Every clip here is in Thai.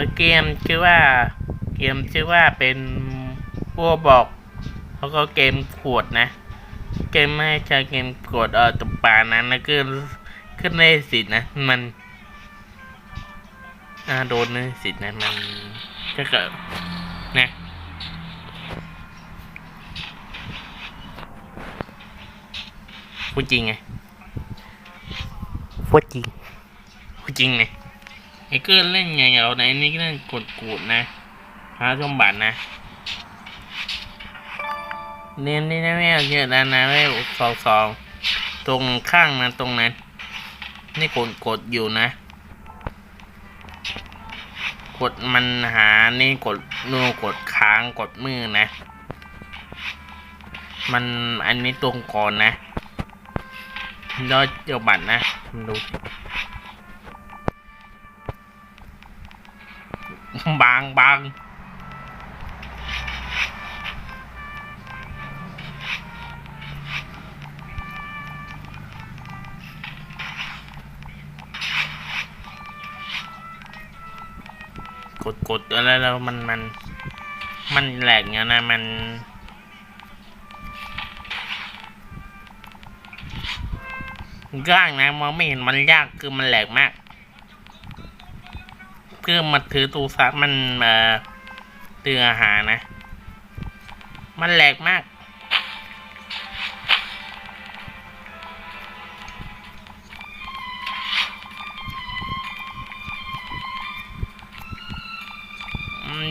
อเกมชื่อว่า เกมชื่อว่าเป็นพวกบอกแล้วก็เกมขวดนะ เกมไม่ใช่เกมกดเออตบปลานั้นนะคือขึ้นในสิทธิ์นะ มันอ่าโดนในสิทธิ์นะมันก็เกิดนะพูดจริงไงพูดจริงพูดจริงไง ไอ้เกินเล่นไงเอาไหนนี่ก็เล่นกดกูดนะหาสมบัตินะ เน้นนี่นะไม่เอาเยอะแล้วนะไม่สองสองตรงข้างนะตรงนั้น นี่กดกดอยู่นะ กดมันหานี่กดนูกดค้างกดมือนะ มันอันนี้ตรงก่อนนะยอดเจ้าบัตรนะดูสิ บางบางกดกดอะไรแล้วมันมัน มันแหลกเนี่ยนะมันยากนะมองไม่เห็นมันยากคือมันแหลกมาก คือมาถือตูซับมันเอ่อเตืออาหารนะ มันแหลกมาก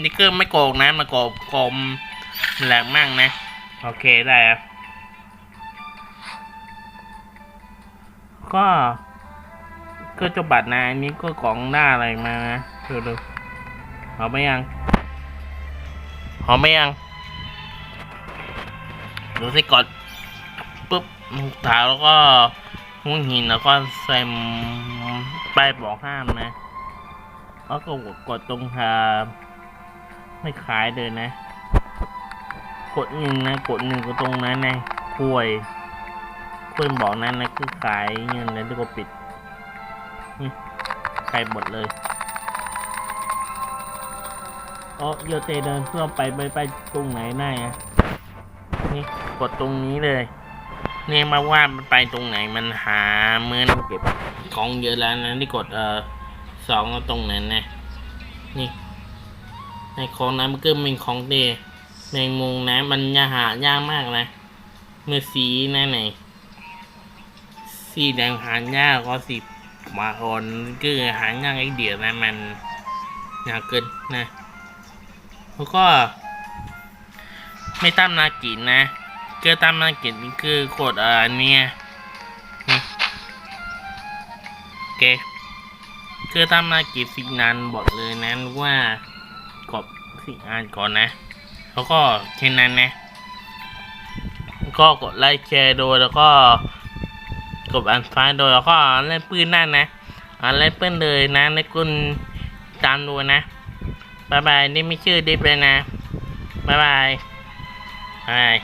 นี่คือไม่โกงนะมาโกงกลมแหลกมากนะ โอเคได้ครับก็ ก็เจะบัตรนะอันนี้ก็กล่องหน้าอะไรมานะดูดูเอาไหมยังเอาไหมยังดูสิกดปุ๊บถาแล้วก็หุ้นหินแล้วก็ใส่ป้ายบอกห้ามนะแล้วก็กดตรงหาไม่ขายเลยนะ กดหนึ่งนะ กดหนึ่งก็ตรงนั้นนะคุยคุยบอกนั้นนะคือขายเงินแล้วก็ปิด นี่ใครหมดเลยโอ้โยเตเดินเพื่อไปไปไปตรงไหนได้อะนี่กดตรงนี้เลยนี่มาว่ามันไปตรงไหนมันหาเมื่อนเก็บของเยอะแล้วนะที่กดเอ่อสองตรงนั้นนะนี่ ในของนั้นมันก็เป็นของเดแมงมุมนะมันยาหายากมากนะ เมื่อสีนั่นไหนสีแดงหายากก็สี มาออนก็หายากไอเดียวนะมันยากเกินนะแล้วก็ ไม่ตามนากินนะเกอตามนากินคือกดอ่อเนี่ยนี่โอเคคือทำมากี่สินานบอกเลยนะว่ากดสิอ่านก่อนนะแล้วก็แค่นั้นนะก็กดไลค์แชร์โดยแล้วก็ กดอันฟ้าโดยแล้วก็เล่นปืนนั่นนะอันเล่นปืนเลยนะในกุลตามดูนะบายบายนี่ไม่ชื่อดิฟเลยนะบายบายบาย